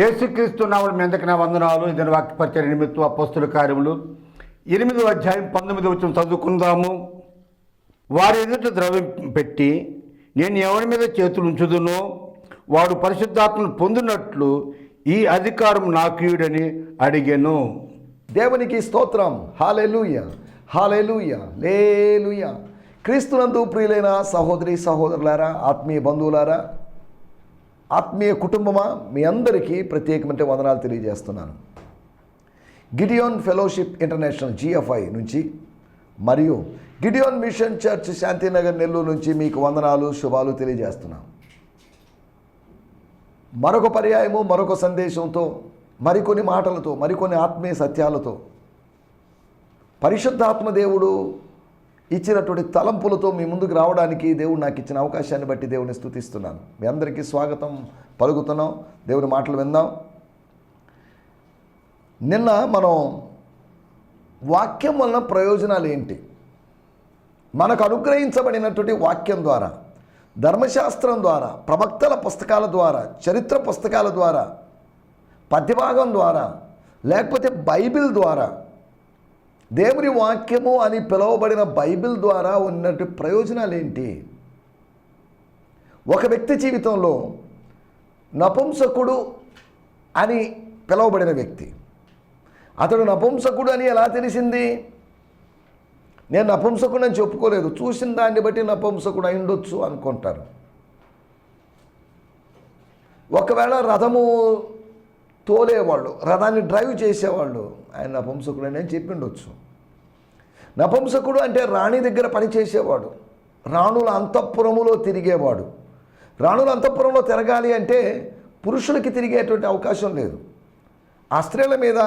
యేసుక్రీస్తు నామలు మీ అందరికీ నా వందనాలు? ఇదని వాక్యపరిచయ నిమిత్తం అపస్తుల కార్యములు. ఎనిమిదో అధ్యాయం పంతొమ్మిది వచ్చిన చదువుకుందాము. వారి ఎదుట ద్రవ్యం పెట్టి నేను ఎవరి మీద చేతులు ఉంచుదునో వాడు పరిశుద్ధాత్మను పొందినట్లు ఈ అధికారం నాకీయుడని అడిగాను. దేవునికి స్తోత్రం. హాలెలూయ హాలెలూయ లేలుయ క్రీస్తునందు ప్రియులైన సహోదరి సహోదరులారా ఆత్మీయ బంధువులారా ఆత్మీయ కుటుంబమా? మీ అందరికీ ప్రత్యేకమైన వందనాలు తెలియజేస్తున్నాను. గిడియోన్ ఫెలోషిప్ ఇంటర్నేషనల్ జిఎఫ్ఐ నుంచి మరియు Gideon mission church Shantinagar Nellore నుంచి మీకు వందనాలు శుభాలు తెలియజేస్తున్నాను. మరొక పర్యాయము మరొక సందేశంతో మరికొన్ని మాటలతో మరికొన్ని ఆత్మీయ సత్యాలతో పరిశుద్ధాత్మ దేవుడు ఇచ్చినటువంటి తలంపులతో మీ ముందుకు రావడానికి దేవుడు నాకు ఇచ్చిన అవకాశాన్ని బట్టి దేవుని స్థుతిస్తున్నాను. మీ అందరికీ స్వాగతం పలుకుతున్నాం. దేవుని మాటలు విందాం. నిన్న మనం వాక్యం వలన ప్రయోజనాలు ఏంటి? మనకు అనుగ్రహించబడినటువంటి వాక్యం ద్వారా ధర్మశాస్త్రం ద్వారా ప్రవక్తల పుస్తకాల ద్వారా చరిత్ర పుస్తకాల ద్వారా పద్యభాగం ద్వారా లేకపోతే బైబిల్ ద్వారా దేవుని వాక్యము అని పిలువబడిన బైబిల్ ద్వారా ఉన్నటువంటి ప్రయోజనాలు ఏంటి ఒక వ్యక్తి జీవితంలో నపుంసకుడు అని పిలువబడిన వ్యక్తి. అతడు నపుంసకుడు అని ఎలా తెలిసింది? నేను నపుంసకుడు అని చెప్పుకోలేదు. చూసిన దాన్ని బట్టి నపుంసకుడు అయి ఉండొచ్చు అనుకుంటారు. ఒకవేళ రథము తోలేవాళ్ళు రథాన్ని డ్రైవ్ చేసేవాళ్ళు. ఆయన నపుంసకుడు అని చెప్పిండొచ్చు. నపుంసకుడు అంటే రాణి దగ్గర పనిచేసేవాడు రాణుల అంతఃపురములో తిరిగేవాడు. రాణుల అంతఃపురంలో తిరగాలి అంటే పురుషులకి తిరిగేటువంటి అవకాశం లేదు. ఆ స్త్రీల మీద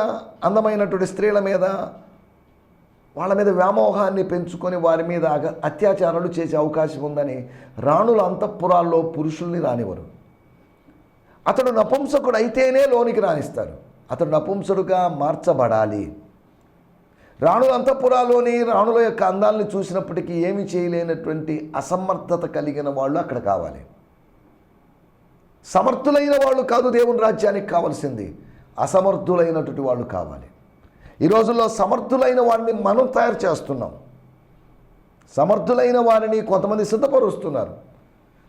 అందమైనటువంటి స్త్రీల మీద వాళ్ళ మీద వ్యామోహాన్ని పెంచుకొని వారి మీద అత్యాచారాలు చేసే అవకాశం ఉందని రాణుల అంతఃపురాల్లో పురుషుల్ని రానివ్వరు. అతడు నపుంసకుడు అయితేనే లోనికి రాణిస్తారు అతడు నపుంసకుడుగా మార్చబడాలి. రాణుల అంతఃపురాలోని రాణుల యొక్క అందాలను చూసినప్పటికీ ఏమి చేయలేనటువంటి అసమర్థత కలిగిన వాళ్ళు అక్కడ కావాలి. సమర్థులైన వాళ్ళు కాదు దేవుని రాజ్యానికి కావాల్సింది. అసమర్థులైనటువంటి వాళ్ళు కావాలి. ఈ రోజుల్లో సమర్థులైన వారిని మనం తయారు చేస్తున్నాం. సమర్థులైన వారిని కొంతమంది సిద్ధపరుస్తున్నారు.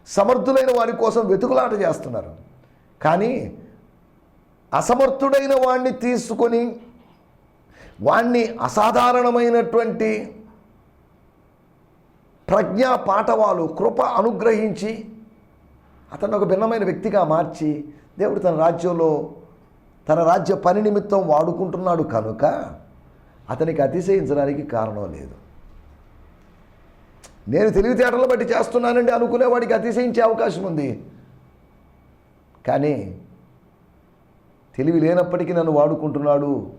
సమర్థులైన వారి కోసం వెతుకులాట చేస్తున్నారు. కానీ అసమర్థుడైన వాడిని తీసుకొని వాణ్ణి అసాధారణమైనటువంటి ప్రజ్ఞా పాఠవాలు కృప అనుగ్రహించి అతను ఒక భిన్నమైన వ్యక్తిగా మార్చి దేవుడు తన రాజ్యంలో తన రాజ్య పని నిమిత్తం వాడుకుంటున్నాడు కనుక అతనికి అతిశయించడానికి కారణం లేదు. నేను తెలివితేటలు బట్టి చేస్తున్నానండి అనుకునేవాడికి అతిశయించే అవకాశం ఉంది. కానీ తెలివి లేనప్పటికీ నన్ను వాడుకుంటున్నాడు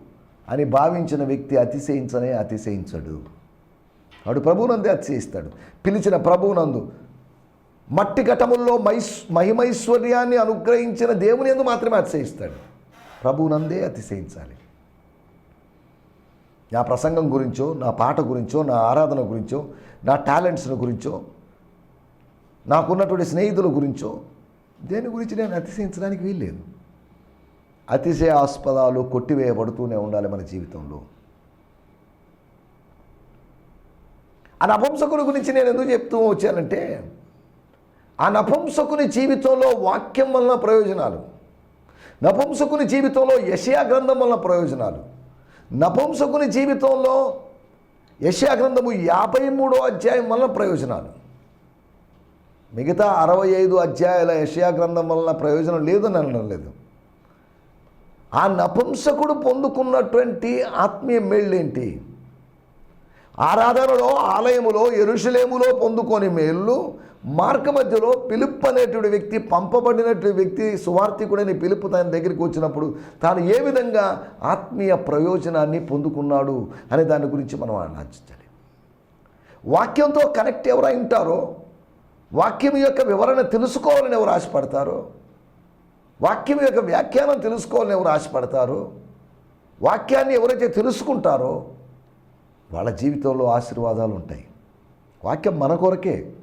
అని భావించిన వ్యక్తి అతిశయించనే అతిశయించడు. వాడు ప్రభువునందే అతిశయిస్తాడు. పిలిచిన ప్రభువునందు మట్టి ఘటముల్లో మైస్ మహిమైశ్వర్యాన్ని అనుగ్రహించిన దేవుని ఎందు మాత్రమే అతిశయిస్తాడు. ప్రభువునందే అతిశయించాలి. నా ప్రసంగం గురించో నా పాట గురించో నా ఆరాధన గురించో నా టాలెంట్స్ను గురించో నాకున్నటువంటి స్నేహితుల గురించో దేని గురించి నేను అతిశయించడానికి వీల్లేదు. అతిశయాస్పదాలు కొట్టివేయబడుతూనే ఉండాలి మన జీవితంలో. ఆ నపుంసకుని గురించి నేను ఎందుకు చెప్తూ వచ్చానంటే ఆ నపుంసకుని జీవితంలో వాక్యం వలన ప్రయోజనాలు నపుంసకుని జీవితంలో యషయా గ్రంథం వలన ప్రయోజనాలు నపుంసకుని జీవితంలో యషయా గ్రంథము యాభై మూడో అధ్యాయం వలన ప్రయోజనాలు. మిగతా అరవై ఐదు అధ్యాయాల యషయా గ్రంథం వలన ప్రయోజనం లేదని అనడం లేదు. ఆ నపుంసకుడు పొందుకున్నటువంటి ఆత్మీయ మేళ్ళేంటి? ఆరాధనలో ఆలయములో ఎరుషలేములో పొందుకొని మేళ్ళు మార్గ మధ్యలో పిలుపు అనేటువంటి వ్యక్తి పంపబడినటువంటి వ్యక్తి సువార్థికుడని పిలుపు తన దగ్గరికి వచ్చినప్పుడు తాను ఏ విధంగా ఆత్మీయ ప్రయోజనాన్ని పొందుకున్నాడు అనే దాని గురించి మనం ఆలోచించాలి. వాక్యంతో కనెక్ట్ ఎవరై ఉంటారో వాక్యం యొక్క వివరణ తెలుసుకోవాలని ఎవరు ఆశపడతారు? వాక్యం యొక్క వ్యాఖ్యానం తెలుసుకోవాలని ఎవరు ఆశపడతారు? వాక్యాన్ని ఎవరైతే తెలుసుకుంటారో వాళ్ళ జీవితంలో ఆశీర్వాదాలు ఉంటాయి. వాక్యం మన కొరకే.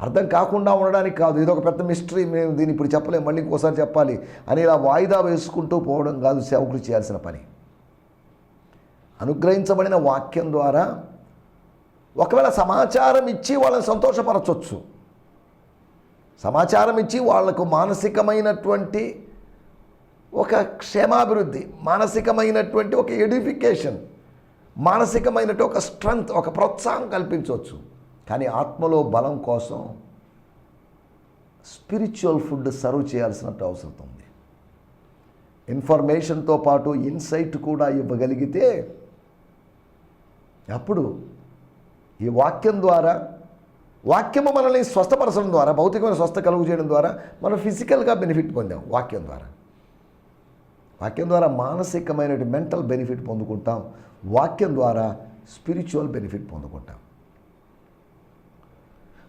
అర్థం కాకుండా ఉండడానికి కాదు. ఇది ఒక పెద్ద మిస్టరీ మేము దీన్ని ఇప్పుడు చెప్పలేము. మళ్ళీ ఇంకోసారి చెప్పాలి. అని ఇలా వాయిదా వేసుకుంటూ పోవడం కాదు సేవకులు చేయాల్సిన పని. అనుగ్రహించబడిన వాక్యం ద్వారా ఒకవేళ సమాచారం ఇచ్చి వాళ్ళని సంతోషపరచవచ్చు సమాచారం ఇచ్చి వాళ్ళకు మానసికమైనటువంటి ఒక క్షేమాభివృద్ధి మానసికమైనటువంటి ఒక ఎడిఫికేషన్ మానసికమైనటువంటి ఒక స్ట్రెంగ్త్ ఒక ప్రోత్సాహం కల్పించవచ్చు. కానీ ఆత్మలో బలం కోసం స్పిరిచువల్ ఫుడ్ సర్వ్ చేయాల్సినట్టు అవసరం ఉంది. ఇన్ఫర్మేషన్తో పాటు ఇన్సైట్ కూడా ఇవ్వగలిగితే అప్పుడు ఈ వాక్యం ద్వారా వాక్యము మనల్ని స్వస్థపరచడం ద్వారా భౌతికమైన స్వస్థ కలుగు చేయడం ద్వారా మనం ఫిజికల్గా బెనిఫిట్ పొందాం వాక్యం ద్వారా. వాక్యం ద్వారా మానసికమైన మెంటల్ బెనిఫిట్ పొందుకుంటాం. వాక్యం ద్వారా స్పిరిచువల్ బెనిఫిట్ పొందుకుంటాం.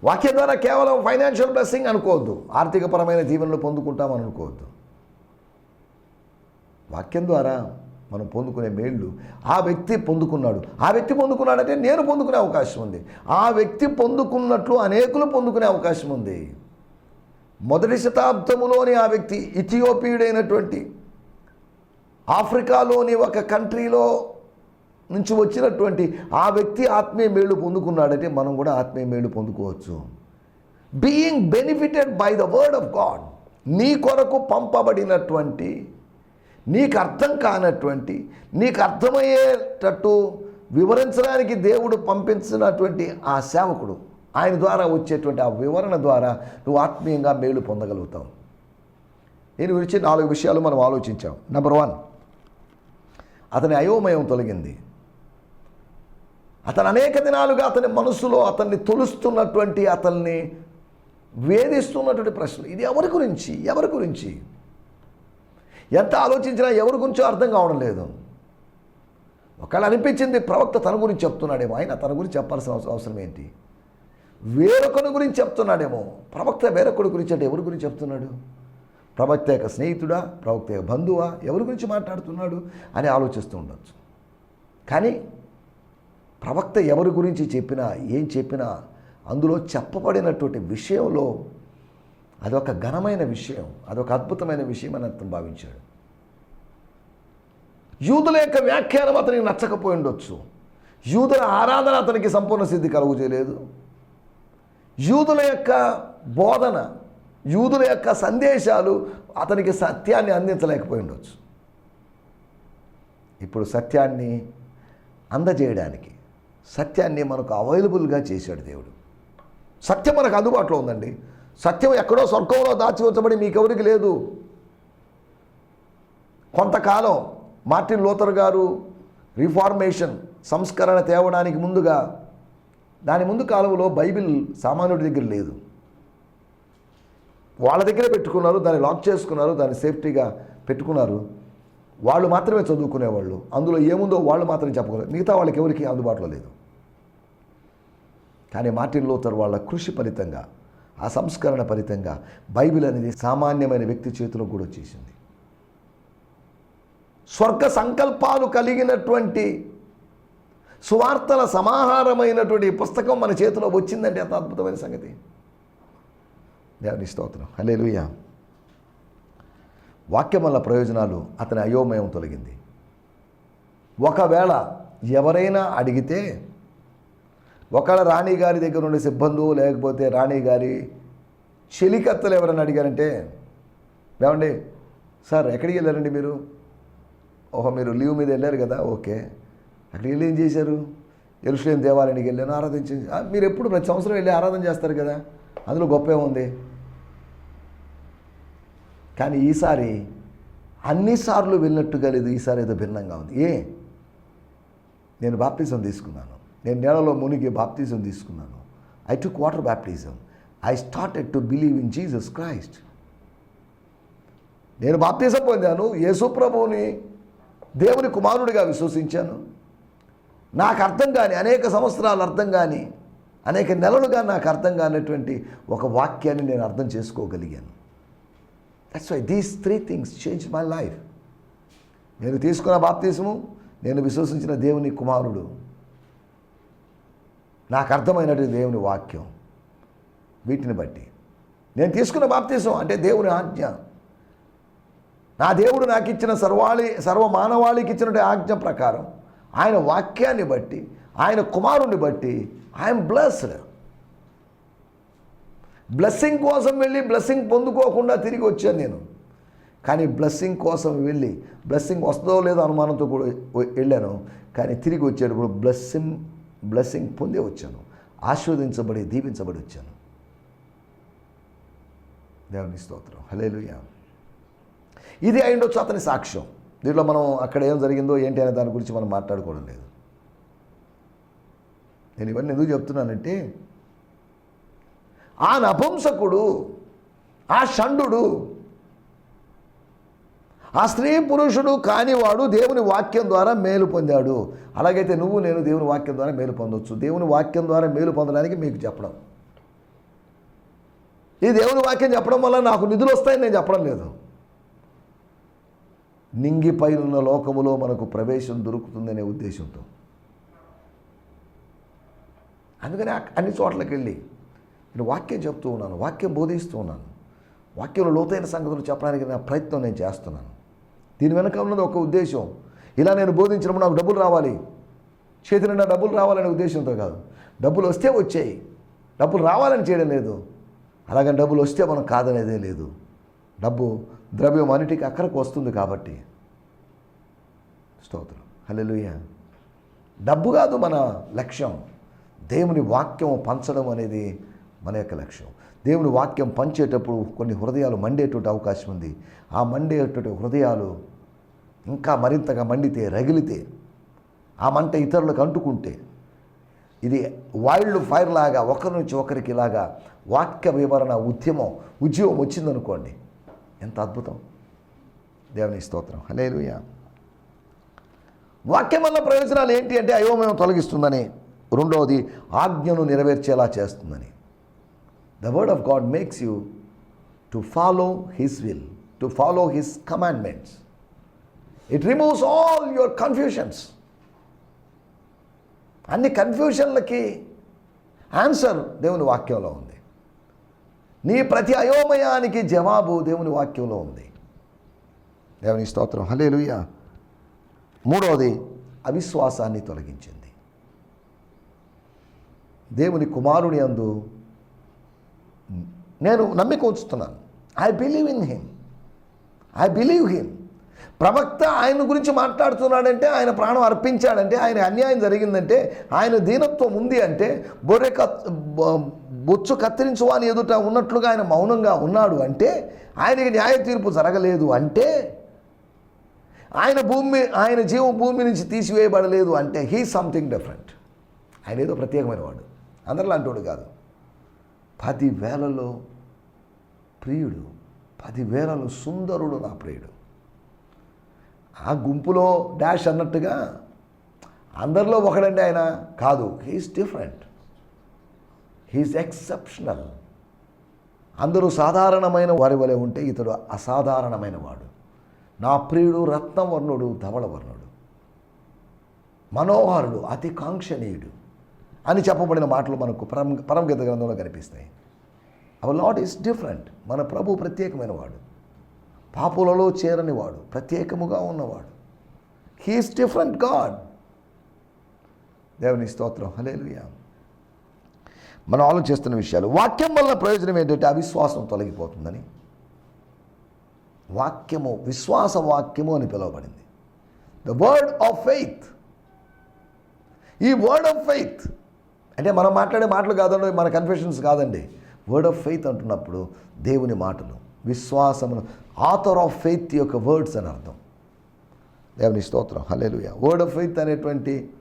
వాక్యం ద్వారా కేవలం ఫైనాన్షియల్ బ్లెస్సింగ్ అనుకోవద్దు. ఆర్థికపరమైన జీవనంలో పొందుకుంటామని అనుకోవద్దు. వాక్యం ద్వారా మనం పొందుకునే మేళ్ళు ఆ వ్యక్తి పొందుకున్నాడు. ఆ వ్యక్తి పొందుకున్నాడంటే నేను పొందుకునే అవకాశం ఉంది. ఆ వ్యక్తి పొందుకున్నట్లు అనేకులు పొందుకునే అవకాశం ఉంది. మొదటి శతాబ్దములోని ఆ వ్యక్తి ఇథియోపియుడైనటువంటి ఆఫ్రికాలోని ఒక కంట్రీలో నుంచి వచ్చినటువంటి ఆ వ్యక్తి ఆత్మీయ మేలు పొందుకున్నాడంటే మనం కూడా ఆత్మీయ మేలు పొందుకోవచ్చు. Being benefited by the word of God నీ కొరకు పంపబడినటువంటి నీకు అర్థం కానటువంటి నీకు అర్థమయ్యేటట్టు వివరించడానికి దేవుడు పంపించినటువంటి ఆ సేవకుడు. ఆయన ద్వారా వచ్చేటువంటి ఆ వివరణ ద్వారా నువ్వు ఆత్మీయంగా మేలు పొందగలుగుతావు. దీని గురించి నాలుగు విషయాలు మనం ఆలోచించాం. నెంబర్ వన్ అతని అయోమయం తొలగింది. అతను అనేక దినాలుగా అతని మనసులో అతన్ని తొలుస్తున్నటువంటి అతన్ని వేధిస్తున్నటువంటి ప్రశ్నలు ఇది ఎవరి గురించి? ఎవరి గురించి? ఎంత ఆలోచించినా ఎవరి గురించో అర్థం కావడం లేదు. ఒకవేళ అనిపించింది ప్రవక్త తన గురించి చెప్తున్నాడేమో ఆయన తన గురించి చెప్పాల్సిన అవసరం అవసరం ఏంటి? వేరొకని గురించి చెప్తున్నాడేమో ప్రవక్త వేరొకడి గురించి అంటే ఎవరి గురించి చెప్తున్నాడు? ప్రవక్త యొక్క స్నేహితుడా ప్రవక్త యొక్క బంధువా ఎవరి గురించి మాట్లాడుతున్నాడు అని ఆలోచిస్తూ ఉండొచ్చు. కానీ ప్రవక్త ఎవరి గురించి చెప్పినా ఏం చెప్పినా అందులో చెప్పబడినటువంటి విషయంలో అదొక ఘనమైన విషయం అదొక అద్భుతమైన విషయం అని అతను భావించాడు. యూదుల యొక్క వ్యాఖ్యానం అతనికి నచ్చకపోయి ఉండొచ్చు. యూదుల ఆరాధన అతనికి సంపూర్ణ సిద్ధి కలుగు చేయలేదు. యూదుల యొక్క బోధన యూదుల యొక్క సందేశాలు అతనికి సత్యాన్ని అందించలేకపోయి ఉండొచ్చు. ఇప్పుడు సత్యాన్ని అందజేయడానికి సత్యాన్ని మనకు అవైలబుల్గా చేశాడు దేవుడు. సత్యం మనకు అందుబాటులో ఉందండి. సత్యం ఎక్కడో స్వర్గంలో దాచి ఉంచబడి మీకెవరికి లేదు. కొంతకాలం మార్టిన్ లోతర్ గారు రిఫార్మేషన్ సంస్కరణ తేవడానికి ముందుగా దాని ముందు కాలంలో బైబిల్ సామాన్యుడి దగ్గర లేదు. వాళ్ళ దగ్గరే పెట్టుకున్నారు దాన్ని లాక్ చేసుకున్నారు దాన్ని సేఫ్టీగా పెట్టుకున్నారు. వాళ్ళు మాత్రమే చదువుకునేవాళ్ళు. అందులో ఏముందో వాళ్ళు మాత్రమే చెప్పగలరు. మిగతా వాళ్ళకి ఎవరికి అందుబాటులో లేదు. కానీ మార్టిన్ లోతర్ వాళ్ళ కృషి ఫలితంగా ఆ సంస్కరణ ఫలితంగా బైబిల్ అనేది సామాన్యమైన వ్యక్తి చేతిలో కూడా వచ్చేసింది. స్వర్గ సంకల్పాలు కలిగినటువంటి సువార్తల సమాహారమైనటువంటి పుస్తకం మన చేతిలో వచ్చిందంటే ఎంత అద్భుతమైన సంగతి. దేవుని స్తోత్రం. హల్లెలూయా. వాక్యం వల్ల ప్రయోజనాలు అతని అయోమయం తొలగింది. ఒకవేళ ఎవరైనా అడిగితే ఒకవేళ రాణి గారి దగ్గర ఉండే సిబ్బందు లేకపోతే రాణి గారి చెలికత్తలు ఎవరన్నా అడిగారంటే ఏమండి సార్ ఎక్కడికి వెళ్ళారండి మీరు? ఓహో మీరు లీవ్ మీద వెళ్ళారు కదా ఓకే. అక్కడికి వెళ్ళి ఏం చేశారు? ఎరుషులేం దేవాలయానికి వెళ్ళాను ఆరాధించి మీరు ఎప్పుడు ప్రతి సంవత్సరం వెళ్ళి ఆరాధన చేస్తారు కదా అందులో గొప్ప ఏముంది కానీ ఈసారి అన్నిసార్లు వెళ్ళినట్టుగా లేదు ఈసారి ఏదో భిన్నంగా ఉంది. ఏ? నేను బాప్తిజం తీసుకున్నాను. నేను నేలలో మునిగి బాప్తిజం తీసుకున్నాను. I took water baptism I started to believe in Jesus Christ నేను బాప్తిజం పొందాను. యేసుప్రభువుని దేవుని కుమారుడిగా విశ్వసించాను. నాకు అర్థం కాని అనేక సంవత్సరాలు అర్థం కాని అనేక నెలలుగా నాకు అర్థం కానటువంటి ఒక వాక్యాన్ని నేను అర్థం చేసుకోగలిగాను. That's why these three things change my life నేను తీసుకున్న బాప్తీసము నేను విశ్వసించిన దేవుని కుమారుడు. నాకు అర్థమైనటువంటి దేవుని వాక్యం. వీటిని బట్టి. నేను తీసుకున్న బాప్తీసం అంటే దేవుని ఆజ్ఞ. నా దేవుడు నాకు ఇచ్చిన సర్వాళి సర్వ మానవాళికి ఇచ్చిన ఆజ్ఞ ప్రకారం ఆయన వాక్యాన్ని బట్టి ఆయన కుమారుని బట్టి ఐఎమ్ బ్లెస్డ్. బ్లెస్సింగ్ కోసం వెళ్ళి బ్లెస్సింగ్ పొందుకోకుండా తిరిగి వచ్చాను నేను. కానీ బ్లెస్సింగ్ కోసం వెళ్ళి బ్లెస్సింగ్ వస్తుందో లేదో అనుమానంతో కూడా వెళ్ళాను. కానీ తిరిగి వచ్చేటప్పుడు బ్లెస్సింగ్ బ్లెస్సింగ్ పొందే వచ్చాను. ఆశీర్వదించబడి దీవించబడి వచ్చాను. దేవుని స్తోత్రం. హలేలుయా ఇది అయిండొచ్చు అతని సాక్ష్యం. దీంట్లో మనం అక్కడ ఏం జరిగిందో ఏంటి అనే దాని గురించి మనం మాట్లాడుకోవడం లేదు. నేను ఇవన్నీ ఎందుకు చెప్తున్నానంటే ఆ నపుంసకుడు ఆ షండు ఆ స్త్రీ పురుషుడు కానివాడు దేవుని వాక్యం ద్వారా మేలు పొందాడు. అలాగైతే నువ్వు నేను దేవుని వాక్యం ద్వారా మేలు పొందొచ్చు. దేవుని వాక్యం ద్వారా మేలు పొందడానికి మీకు చెప్పడం. ఈ దేవుని వాక్యం చెప్పడం వల్ల నాకు నిధులు వస్తాయని నేను చెప్పడం లేదు. నింగిపైనున్న లోకములో మనకు ప్రవేశం దొరుకుతుందనే ఉద్దేశంతో. అందుకని అన్ని చోట్లకి వెళ్ళి నేను వాక్యం చెప్తూ ఉన్నాను వాక్యం బోధిస్తూ ఉన్నాను. వాక్యంలో లోతైన సంగతులు చెప్పడానికి నా ప్రయత్నం నేను చేస్తున్నాను. దీని వెనక ఉన్నది ఒక ఉద్దేశం. ఇలా నేను బోధించినప్పుడు నాకు డబ్బులు రావాలి. చేతి నిండా డబ్బులు రావాలనే ఉద్దేశంతో కాదు. డబ్బులు వస్తే వచ్చాయి. డబ్బులు రావాలని చేయడం లేదు. అలాగని డబ్బులు వస్తే మనం కాదనేదే లేదు. డబ్బు ద్రవ్యం అన్నిటికీ అక్కడికి వస్తుంది కాబట్టి. స్తోత్రం. హల్లెలూయ. డబ్బు కాదు మన లక్ష్యం. దేవుని వాక్యం పంచడం అనేది మన యొక్క లక్ష్యం. దేవుని వాక్యం పంచేటప్పుడు కొన్ని హృదయాలు మండేటువంటి అవకాశం ఉంది. ఆ మండేటువంటి హృదయాలు ఇంకా మరింతగా మండితే రగిలితే ఆ మంట ఇతరులకు అంటుకుంటే ఇది వైల్డ్ ఫైర్ లాగా ఒకరి నుంచి ఒకరికి ఇలాగా వాక్య వివరణ ఉద్యమం ఉద్యమం వచ్చిందనుకోండి ఎంత అద్భుతం. దేవుని స్తోత్రం. హలేలుయా వాక్యం వల్ల ప్రయోజనాలు ఏంటి అంటే అయోమయం తొలగిస్తుందని రెండవది ఆజ్ఞను నెరవేర్చేలా చేస్తుందని. The word of God makes you to follow his will to follow his commandments it removes all your confusions అన్ని కన్ఫ్యూషన్లకి ఆన్సర్ దేవుని వాక్యంలో ఉంది. నీ ప్రతి అయోమయానికి జవాబు దేవుని వాక్యంలో ఉంది. దేవుని స్తోత్రం. హలేలుయ్య మూడవది అవిశ్వాసాన్ని తొలగించింది. దేవుని కుమారుని అందు నేను నమ్మిక ఉంచుతున్నాను I believe in him I believe him ప్రవక్త ఆయన గురించి మాట్లాడుతున్నాడంటే ఆయన ప్రాణం అర్పించాడంటే ఆయన అన్యాయం జరిగిందంటే ఆయన దీనత్వం ఉంది అంటే బొర్రె కత్ బొచ్చు కత్తిరించు అని ఎదుట ఉన్నట్లుగా ఆయన మౌనంగా ఉన్నాడు అంటే ఆయనకి న్యాయ తీర్పు జరగలేదు అంటే ఆయన భూమి ఆయన జీవం భూమి నుంచి తీసివేయబడలేదు అంటే హీ సంథింగ్ డిఫరెంట్ ఆయన ఏదో ప్రత్యేకమైన వాడు. అందరిలో అంటోడు కాదు. పదివేలలో ప్రియుడు పదివేలలో సుందరుడు నా ప్రియుడు. ఆ గుంపులో డాష్ అన్నట్టుగా అందరిలో ఒకడండి ఆయన కాదు హీఈస్ డిఫరెంట్ హీఈస్ ఎక్సెప్షనల్ అందరూ సాధారణమైన వారి వలె ఉంటే ఇతడు అసాధారణమైన వాడు. నా ప్రియుడు రత్నవర్ణుడు ధవళవర్ణుడు. మనోహరుడు అతి కాంక్షణీయుడు అని చెప్పబడిన మాటలు మనకు పరం పరమగీత గ్రంథంలో కనిపిస్తాయి. అవర్ లాడ్ ఈస్ డిఫరెంట్ మన ప్రభు ప్రత్యేకమైన వాడు పాపులలో చేరని వాడు ప్రత్యేకముగా ఉన్నవాడు. హీఈస్ డిఫరెంట్ గాడ్ దేవుని స్తోత్రం. హలేలుయా మనం ఆలోచిస్తున్న విషయాలు వాక్యం వల్ల ప్రయోజనం ఏంటంటే అవిశ్వాసం తొలగిపోతుందని. వాక్యము విశ్వాస వాక్యము అని పిలువబడింది. ద వర్డ్ ఆఫ్ ఫెయిత్ ఈ వర్డ్ ఆఫ్ ఫెయిత్ అంటే మనం మాట్లాడే మాటలు కాదండి మన కన్ఫెషన్స్ కాదండి. వర్డ్ ఆఫ్ ఫెయిత్ అంటున్నప్పుడు దేవుని మాటలు విశ్వాసమును ఆథర్ ఆఫ్ ఫెయిత్ యొక్క వర్డ్స్ అని అర్థం. దేవుని స్తోత్రం హలేలుయ వర్డ్ ఆఫ్ ఫెయిత్ అనేటువంటి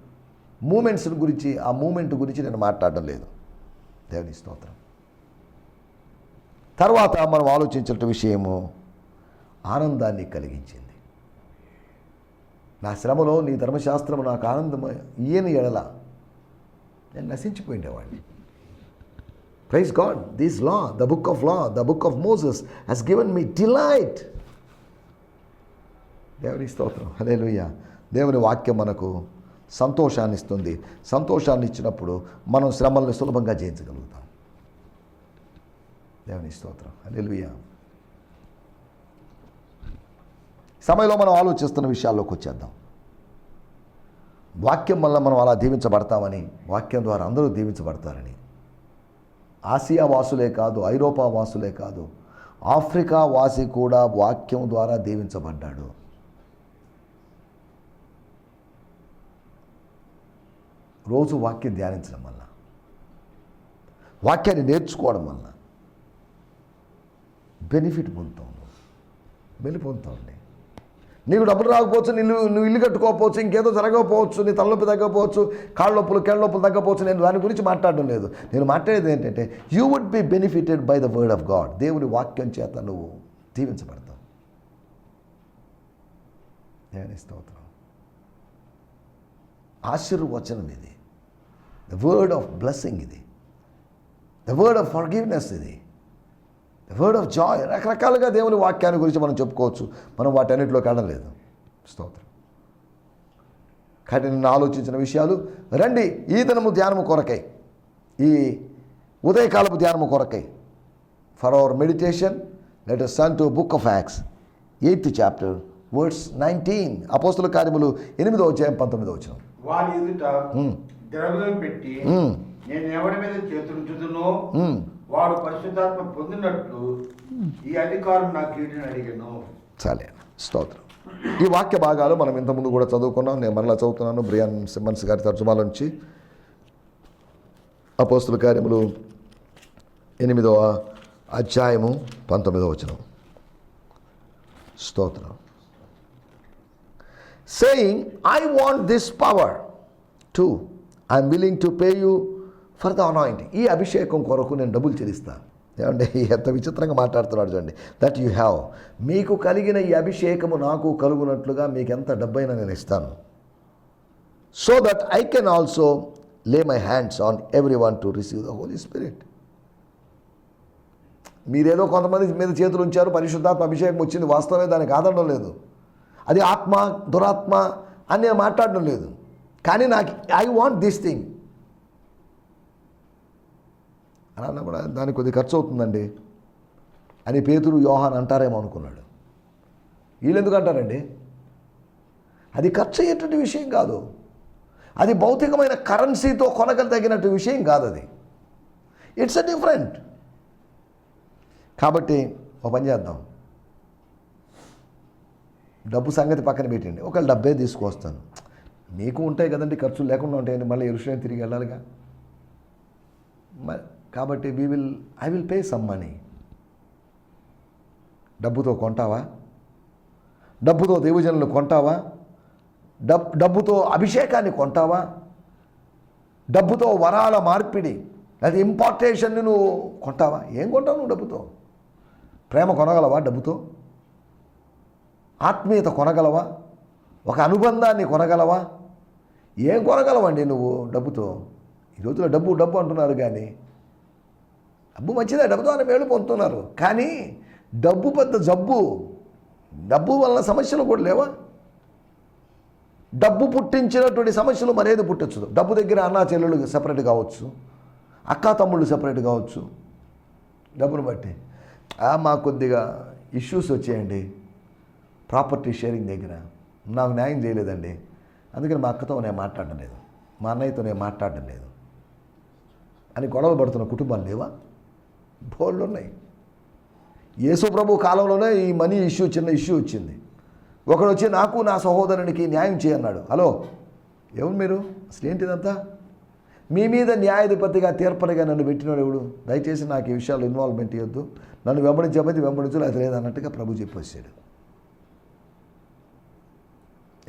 మూమెంట్స్ గురించి ఆ మూమెంట్ గురించి నేను మాట్లాడడం లేదు. దేవుని స్తోత్రం. తర్వాత మనం ఆలోచించిన విషయము ఆనందాన్ని కలిగించింది. నా శ్రమలో నీ ధర్మశాస్త్రము నాకు ఆనందం ఈయన ఎడల. నేను నశించిపోయిండేవాడిని. Praise God this law the book of law the book of Moses he's given me delight దేవుని స్తోత్రం. హలే దేవుని వాక్యం మనకు సంతోషాన్ని ఇస్తుంది. సంతోషాన్ని ఇచ్చినప్పుడు మనం శ్రమల్ని సులభంగా జయించగలుగుతాం. దేవుని స్తోత్రం. హల్లెలూయా సమయంలో మనం ఆలోచిస్తున్న విషయాల్లోకి వచ్చేద్దాం. వాక్యం వల్ల మనం అలా దీవించబడతామని వాక్యం ద్వారా అందరూ దీవించబడతారని. ఆసియా వాసులే కాదు ఐరోపా వాసులే కాదు ఆఫ్రికా వాసి కూడా వాక్యం ద్వారా దీవించబడ్డాడు. రోజు వాక్యం ధ్యానించడం వల్ల వాక్యాన్ని నేర్చుకోవడం వల్ల బెనిఫిట్ పొందుతాం బెలి పొందుతామండి నీకు డబ్బులు రాకపోవచ్చు నిన్ను నువ్వు ఇల్లు కట్టుకోకపోవచ్చు ఇంకేదో జరగకపోవచ్చు నీ తలనొప్పి తగ్గకపోవచ్చు కాళ్ళ నొప్పులు కేళ్ళ నొప్పులు తగ్గకపోవచ్చు. నేను దాని గురించి మాట్లాడడం లేదు. నేను మాట్లాడేది ఏంటంటే you would be benefited by the word of God దేవుని వాక్యం చేత నువ్వు దీవించబడతావు దేవుని స్తోత్రం. ఆశీర్వచనం ఇది. ద వర్డ్ ఆఫ్ బ్లెస్సింగ్ ఇది. ద వర్డ్ ఆఫ్ ఫర్గివ్నెస్ ఇది. వర్డ్ ఆఫ్ జాయ్ రకరకాలుగా దేవుని వాక్యాన్ని గురించి మనం చెప్పుకోవచ్చు. మనం వాటన్నిటిలోకి వెళ్ళలేదు స్తోత్రం. కానీ నిన్ను ఆలోచించిన విషయాలు రండి ఈ దినము ధ్యానము కొరకై ఈ ఉదయకాలపు ధ్యానము కొరకై for our meditation let son to book of Acts eighth chapter words nineteen అపోస్తుల కార్యములు ఎనిమిదో అధ్యాయం పంతొమ్మిదో వచ్చిన మ్మ్. ద్రవ్యం పెట్టి మ్మ్. నేను ఎవరి మీద వాడు పరిశుద్ధాత్మ పొందినట్లు ఈ అధికారం నాకు అడిగాను. చాలే. స్తోత్రం. ఈ వాక్య భాగాలు మనం ఇంతకుముందు కూడా చదువుకున్నాం. నేను మరలా చదువుతున్నాను. బ్రియాన్ సిమ్మన్స్ గారి తర్జుమాల నుంచి. అపోస్తుల కార్యములు ఎనిమిదవ అధ్యాయము పంతొమ్మిదవ వచనం. స్తోత్రం. Saying I want this power to I'm willing to pay you for the anoint ఈ అభిషేకం కొరకు నేను డబ్బులు చెల్లిస్తాను ఏమంటే ఎంత విచిత్రంగా మాట్లాడుతున్నాడు చూడండి. దట్ యు హ్యావ్ మీకు కలిగిన ఈ అభిషేకము నాకు కలుగునట్లుగా మీకు ఎంత డబ్బైనా నేను ఇస్తాను. So that I can also lay my hands on every one to receive the Holy Spirit మీరేదో కొంతమంది మీద చేతులు ఉంచారు పరిశుద్ధాత్మ అభిషేకం వచ్చింది వాస్తవమే దానికి ఆదరడం లేదు. అది ఆత్మ దురాత్మ అని నేను మాట్లాడడం లేదు. కానీ నాకు ఐ వాంట్ దిస్ థింగ్ అని అన్నప్పుడు దానికి కొద్ది ఖర్చు అవుతుందండి అని పేతురు యోహాన్ అంటారేమో అనుకున్నాడు. వీళ్ళు ఎందుకు అంటారండి? అది ఖర్చు అయ్యేటువంటి విషయం కాదు. అది భౌతికమైన కరెన్సీతో కొనగలిగినట్టు విషయం కాదు అది. ఇట్స్ అ డిఫరెంట్ కాబట్టి ఒక పని చేద్దాం. డబ్బు సంగతి పక్కన పెట్టండి. ఒకవేళ డబ్బే తీసుకొస్తాను. మీకు ఉంటాయి కదండి ఖర్చులు లేకుండా ఉంటాయండి. మళ్ళీ ఎరుషులేం తిరిగి వెళ్ళాలిగా? మరి కాబట్టి we will I will pay some money డబ్బుతో కొంటావా? డబ్బుతో దేవజనులు కొంటావా? డబ్ డబ్బుతో అభిషేకాన్ని కొంటావా? డబ్బుతో వరాల మార్పిడి అది ఇంపార్టేషన్ని నువ్వు కొంటావా? ఏం కొంటావు నువ్వు డబ్బుతో? ప్రేమ కొనగలవా డబ్బుతో? ఆత్మీయత కొనగలవా? ఒక అనుబంధాన్ని కొనగలవా? ఏం కొనగలవండి నువ్వు డబ్బుతో? ఈ రోజుల్లో డబ్బు డబ్బు అంటున్నారు కానీ డబ్బు మంచిదే డబ్బుతో అని మేలు పొందుతున్నారు. కానీ డబ్బు పెద్ద జబ్బు. డబ్బు వలన సమస్యలు కూడా లేవా? డబ్బు పుట్టించినటువంటి సమస్యలు మరేది పుట్టచ్చు? డబ్బు దగ్గర అన్నా చెల్లెలు సెపరేట్ కావచ్చు. అక్క తమ్ముళ్ళు సపరేట్ కావచ్చు. డబ్బును బట్టి. మా మాకు కొద్దిగా ఇష్యూస్ వచ్చాయండి. ప్రాపర్టీ షేరింగ్ దగ్గర. నాకు న్యాయం చేయలేదండి. అందుకని మా అక్కతో నేను మాట్లాడడం లేదు. మా అన్నయ్యతో నేను మాట్లాడడం లేదు. అని గొడవలు పడుతున్న కుటుంబాలు లేవా? బోళ్ళు ఉన్నాయి యేసు ప్రభు కాలంలోనే ఈ మనీ ఇష్యూ చిన్న ఇష్యూ వచ్చింది. ఒకడు వచ్చి నాకు నా సహోదరునికి న్యాయం చేయన్నాడు హలో ఎవరు మీరు? అసలు ఏంటిదంతా మీ మీద న్యాయాధిపతిగా తీర్పరిగా నన్ను పెట్టినాడు ఎవడు? దయచేసి నాకు ఈ విషయాలు ఇన్వాల్వ్మెంట్ ఇవ్వద్దు నన్ను వెంబడించబోతే వెంబడించు అది లేదన్నట్టుగా ప్రభు చెప్పేసాడు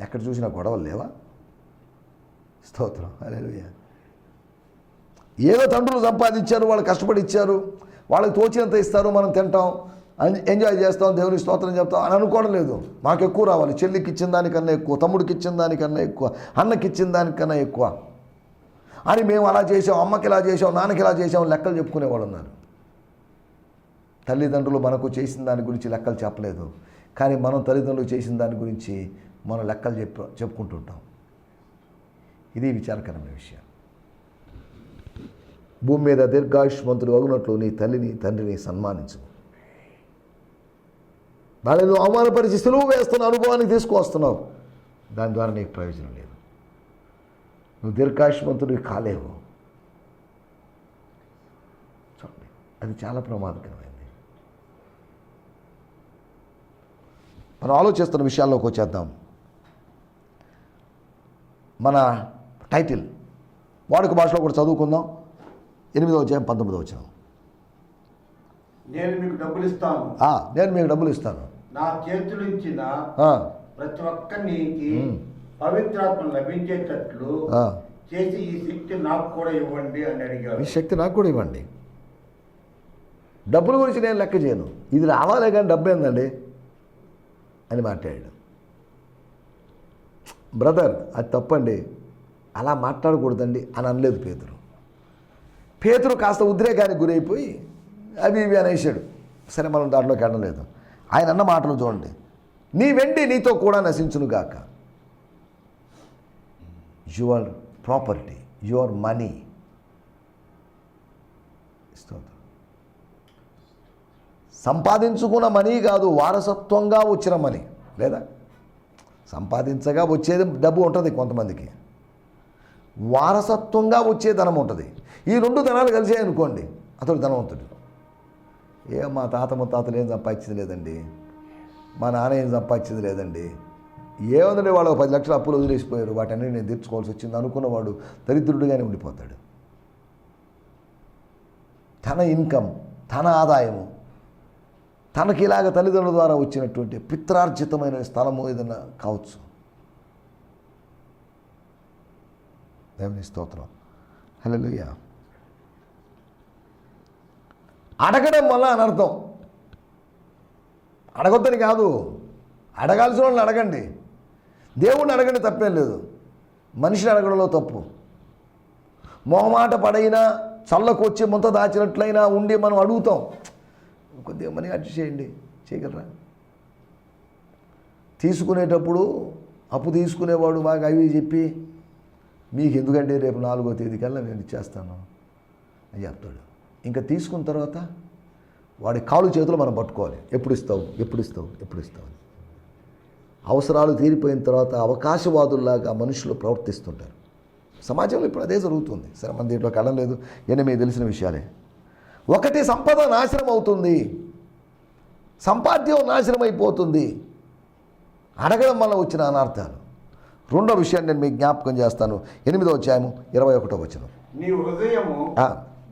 ఎక్కడ చూసినా గొడవలు లేవా? స్తోత్రం. హల్లెలూయా. ఏదో తండ్రులు సంపాదించారు వాళ్ళు కష్టపడి ఇచ్చారు. వాళ్ళకి తోచినంత ఇస్తారు మనం తింటాం ఎంజాయ్ చేస్తాం దేవుని స్తోత్రం చెప్తాం అని అనుకోవడం లేదు. మాకు ఎక్కువ రావాలి. చెల్లికి ఇచ్చిన దానికన్నా ఎక్కువ తమ్ముడికి ఇచ్చిన దానికన్నా ఎక్కువ అన్నకి ఇచ్చిన దానికన్నా ఎక్కువ. అని మేము అలా చేసాం అమ్మకి ఇలా చేసాం నాన్నకి ఇలా చేసాం లెక్కలు చెప్పుకునేవాళ్ళు ఉన్నారు. తల్లిదండ్రులు మనకు చేసిన దాని గురించి లెక్కలు చెప్పలేదు. కానీ మనం తల్లిదండ్రులు చేసిన దాని గురించి మనం లెక్కలు చెప్పు చెప్పుకుంటుంటాం. ఇది విచారకరమైన విషయం. భూమి మీద దీర్ఘాయుష్మంతుడు అగునట్లు నీ తల్లిని తండ్రిని సన్మానించు. వాళ్ళని నువ్వు అవమానపరిచి సులువు వేస్తున్న అనుభవాన్ని తీసుకువస్తున్నావు. దాని ద్వారా నీకు ప్రయోజనం లేదు. నువ్వు దీర్ఘాయుష్మంతుడివి కాలేవు. చూడండి అది చాలా ప్రమాదకరమైంది. మనం ఆలోచిస్తున్న విషయాల్లోకి వచ్చేద్దాం. మన టైటిల్ వాడుక భాషలో కూడా చదువుకుందాం. ఎనిమిదో అధ్యాయం పంతొమ్మిదో వచ్చిన నేను మీకు డబ్బులు ఇస్తాను నేను మీకు డబ్బులు ఇస్తాను నా చేతులించిన ఆ, ప్రతి ఒక్కరికి. పవిత్రాత్మ లభించేటట్లు. చేసి ఈ శక్తి నాకు కూడా ఇవ్వండి అని అడిగాడు. ఈ శక్తి నాకు కూడా ఇవ్వండి. డబ్బుల గురించి నేను లెక్క చేయను. ఇది రావాలే కానీ డబ్బు ఏందండి? అని మాట్లాడాడు. బ్రదర్ అది తప్పండి. అలా మాట్లాడకూడదండి అని అనలేదు పేతురు. పేతురు కాస్త ఉద్రేకానికి గురైపోయి అవి ఇవి అనేసాడు. సరే మనం దాంట్లోకి వెళ్ళలేదు. ఆయన అన్న మాటలు చూడండి. నీ వెండి నీతో కూడా నశించును గాక. యువర్ ప్రాపర్టీ యువర్ మనీ స్తోత్రం. సంపాదించుకున్న మనీ కాదు వారసత్వంగా వచ్చిన మనీ. లేదా? సంపాదించగా వచ్చేది డబ్బు ఉంటుంది కొంతమందికి. వారసత్వంగా వచ్చే ధనం ఉంటుంది. ఈ రెండు ధనాలు కలిసాయి అనుకోండి అతడు ధనవంతుడు. ఏ మా తాత ముత్తాతలు ఏం సంపాదించింది లేదండి? మా నాన్న ఏం సంపాదించింది లేదండి? ఏముందండి వాళ్ళు ఒక పది లక్షలు అప్పులు వదిలేసిపోయారు వాటన్నీ నేను తీర్చుకోవాల్సి వచ్చింది అనుకున్నవాడు దరిద్రుడిగానే ఉండిపోతాడు. తన ఇన్కమ్ తన ఆదాయము తనకి ఇలాగ తల్లిదండ్రుల ద్వారా వచ్చినటువంటి పిత్రార్జితమైన స్థలము ఏదైనా కావచ్చు. దేవుని స్తోత్రం. హలోయ అడగడం వల్ల అనర్థం అడగొద్దని కాదు. అడగాల్సిన వాళ్ళని అడగండి. దేవుణ్ణి అడగండి తప్పేం లేదు. మనిషిని అడగడంలో తప్పు. మొహమాట పడైనా చల్లకొచ్చి ముంత దాచినట్లయినా ఉండి మనం అడుగుతాం. కొద్దిగా మనీ అడ్జస్ట్ చేయండి. చేయగలరా? తీసుకునేటప్పుడు అప్పు తీసుకునేవాడు బాగా అవి చెప్పి మీకు ఎందుకంటే రేపు నాలుగో తేదీకల్లా నేను ఇచ్చేస్తాను అని చెప్తాడు. ఇంకా తీసుకున్న తర్వాత వాడి కాలు చేతులు మనం పట్టుకోవాలి. ఎప్పుడు ఇస్తావు? ఎప్పుడు ఇస్తావు? ఎప్పుడు ఇస్తావు? అని. అవసరాలు తీరిపోయిన తర్వాత అవకాశవాదుల్లాగా మనుషులు ప్రవర్తిస్తుంటారు. సమాజంలో ఇప్పుడు అదే జరుగుతుంది. సరే మన దీంట్లో కళ్ళం లేదు. ఇవన్నీ మీకు తెలిసిన విషయాలే. ఒకటి సంపద నాశనం అవుతుంది. సంపాద్యం నాశనం అయిపోతుంది అడగడం వల్ల వచ్చిన అనార్థాలు. రెండో విషయాన్ని నేను మీకు జ్ఞాపకం చేస్తాను. ఎనిమిదో అధ్యాయము ఇరవై ఒకటో వచనం. నీ హృదయము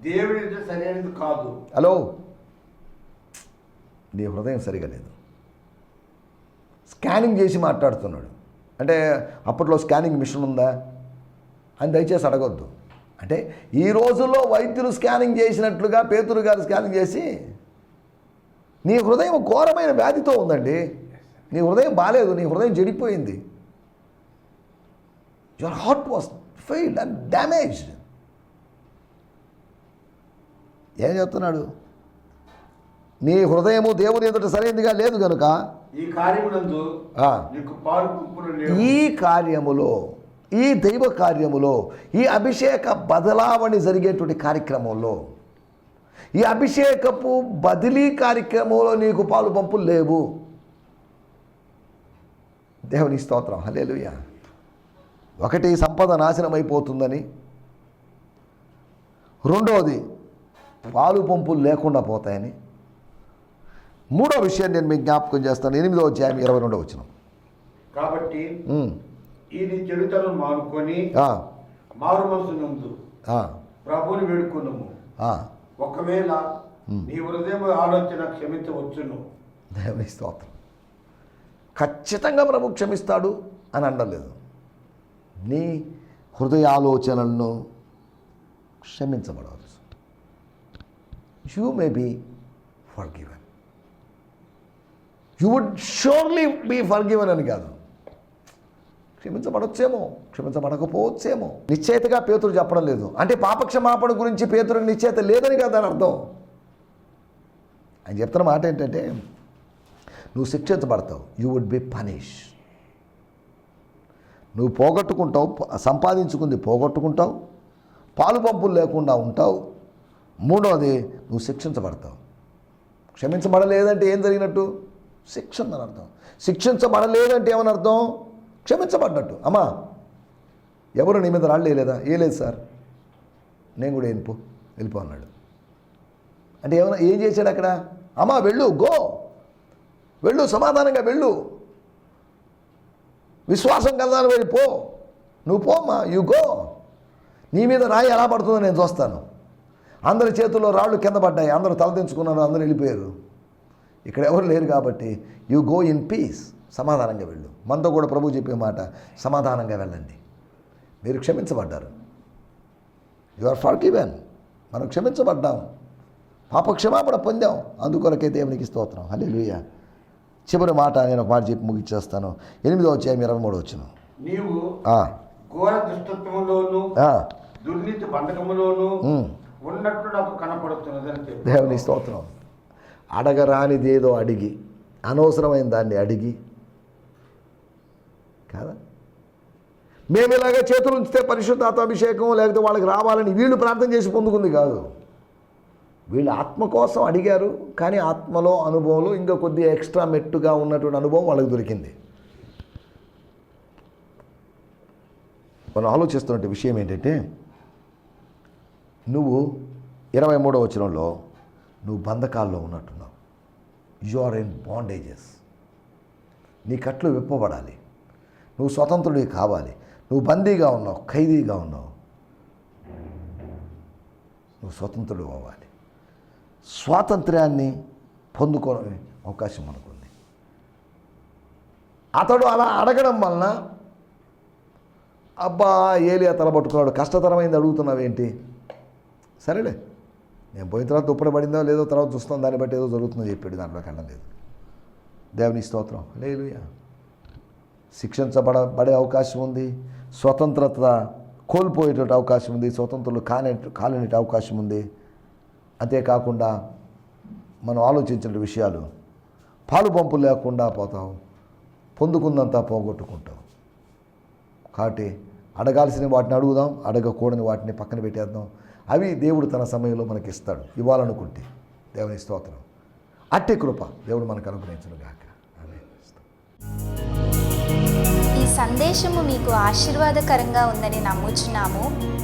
ఎదుట సరైనది కాదు. హలో? నీ హృదయం సరిగా లేదు. స్కానింగ్ చేసి మాట్లాడుతున్నాడు. అంటే అప్పట్లో స్కానింగ్ మిషన్ ఉందా? అని దయచేసి అడగొద్దు. అంటే ఈ రోజుల్లో వైద్యులు స్కానింగ్ చేసినట్లుగా పేతురు గారు స్కానింగ్ చేసి నీ హృదయం ఘోరమైన వ్యాధితో ఉందండి. నీ హృదయం బాగాలేదు నీ హృదయం చెడిపోయింది. Your heart was failed and damaged ఏం చెప్తున్నాడు? నీ హృదయము దేవుని ఎదుట సరైనదిగా లేదు కనుక ఈ కార్యములో ఈ దైవ కార్యములో ఈ అభిషేక బదలావణి జరిగేటువంటి కార్యక్రమంలో ఈ అభిషేకపు బదిలీ కార్యక్రమంలో నీకు పాలు పంపులు లేవు. దేవుని స్తోత్రం. హల్లెలూయ. ఒకటి సంపద నాశనం అయిపోతుందని రెండవది పాలు పంపులు లేకుండా పోతాయని. మూడో విషయాన్ని నేను మీకు జ్ఞాపకం చేస్తాను. ఎనిమిదో అధ్యాయం ఇరవై రెండో వచ్చిన కాబట్టి చెడుతనం మానుకొని మారు మనసు ప్రభుని వేడుకొనుము. ఒకవేళ నీ హృదయం ఆలోచన క్షమించవచ్చును. స్తోత్రం. ఖచ్చితంగా ప్రభు క్షమిస్తాడు అని అనలేదు నీ హృదయ ఆలోచనలను క్షమించబడవచ్చు you may be forgiven you would surely be forgiven అని కాదు. క్షమించబడొచ్చేమో క్షమించబడకపోవచ్చేమో. నిశ్చేతగా పేతురు చెప్పడం లేదు. అంటే పాపక్షమాపణ గురించి పేతురు నిశ్చేత లేదని కదా దాని అర్థం. ఆయన చెప్తున్న మాట ఏంటంటే నువ్వు శిక్షించబడతావు. యూ వుడ్ బి పనిష్ నువ్వు పోగొట్టుకుంటావు ప- సంపాదించుకుంది పోగొట్టుకుంటావు పాలు పంపులు లేకుండా ఉంటావు. మూడవది నువ్వు శిక్షించబడతావు. క్షమించబడలేదంటే ఏం జరిగినట్టు? శిక్ష ఉందని అర్థం. శిక్షించబడలేదంటే ఏమని అర్థం? క్షమించబడ్డట్టు. అమ్మా ఎవరు నీ మీద రాళ్ళు వేయలేదా? ఏ లేదు సార్. నేను కూడా వెళ్ళిపో వెళ్ళిపో అన్నాడు. అంటే ఏమైనా ఏం చేశాడు అక్కడ? అమ్మా వెళ్ళు గో. వెళ్ళు సమాధానంగా వెళ్ళు. విశ్వాసం కలదాని వెళ్ళి పో. నువ్వు పోమ్మా. You go. నీ మీద రాయి ఎలా పడుతుందో నేను చూస్తాను. అందరి చేతుల్లో రాళ్ళు కింద పడ్డాయి. అందరూ తలదించుకున్నారు అందరూ వెళ్ళిపోయారు. ఇక్కడ ఎవరు లేరు కాబట్టి యు గో ఇన్ పీస్. సమాధానంగా వెళ్ళు. మనతో కూడా ప్రభు చెప్పే మాట సమాధానంగా వెళ్ళండి. మీరు క్షమించబడ్డారు. యు ఆర్ ఫర్ గివెన్ మనం క్షమించబడ్డాం. పాప క్షమాపణ పొందాం. అందుకొరకైతే ఏమనికి స్తోత్రం. హల్లెలూయా. చివరి మాట నేను ఒక మాట చెప్పి ముగిచ్చేస్తాను. ఎనిమిదో వచ్చాయి ఇరవై మూడు వచ్చిన నీవు ఘోర దుష్టత్వములోను దుర్నీతి బంధకములోను ఉన్నట్టు నాకు కనపడుతున్నదని చెప్పి దేవుని స్తోత్రం. అడగరానిదేదో అడిగి అనవసరమైన దాన్ని అడిగి కాదా? మేము ఇలాగ చేతులు ఉంచితే పరిశుద్ధాత్మాభిషేకం లేకపోతే వాళ్ళకి రావాలని వీళ్ళు ప్రార్థన చేసి పొందుకుంది కాదు. వీళ్ళు ఆత్మ కోసం అడిగారు కానీ ఆత్మలో అనుభవంలో ఇంకా కొద్దిగా ఎక్స్ట్రా మెట్టుగా ఉన్నటువంటి అనుభవం వాళ్ళకి దొరికింది. మనం ఆలోచిస్తున్న విషయం ఏంటంటే నువ్వు ఇరవై మూడో వచనంలో నువ్వు బంధకాల్లో ఉన్నట్టున్నావు. యు ఆర్ ఇన్ బాండేజెస్ నీ కట్లు విప్పబడాలి. నువ్వు స్వతంత్రుడివి కావాలి. నువ్వు బందీగా ఉన్నావు ఖైదీగా ఉన్నావు. నువ్వు స్వతంత్రుడు అవ్వాలి. స్వాతంత్ర్యాన్ని పొందుకోవడం అవకాశం మనకుంది. అతడు అలా అడగడం వలన అబ్బా ఏలియా తలబట్టుకున్నాడు కష్టతరమైంది అడుగుతున్నావేంటి? సరేలే నేను పోయిన తర్వాత దుప్పటి పడిందో లేదో తర్వాత చూస్తాం దాన్ని బట్టి ఏదో జరుగుతుందో చెప్పాడు దాంట్లో వెళ్ళడం లేదు. దేవుని స్తోత్రం. లేదు శిక్షించబడ పడే అవకాశం ఉంది స్వతంత్రత కోల్పోయేటువంటి అవకాశం ఉంది స్వతంత్రులు కానే కాలేని అవకాశం ఉంది. అంతేకాకుండా మనం ఆలోచించిన విషయాలు పాలు పంపు లేకుండా పోతావు పొందుకుందంతా పోగొట్టుకుంటావు. కాబట్టి అడగాల్సిన వాటిని అడుగుదాం అడగకూడని వాటిని పక్కన పెట్టేద్దాం. అవి దేవుడు తన సమయంలో మనకి ఇస్తాడు ఇవ్వాలనుకుంటే. దేవుని స్తోత్రం. అట్టి కృప దేవుడు మనకు అనుగ్రహించను గాక. ఈ సందేశము మీకు ఆశీర్వాదకరంగా ఉందని నమ్ముచున్నాము.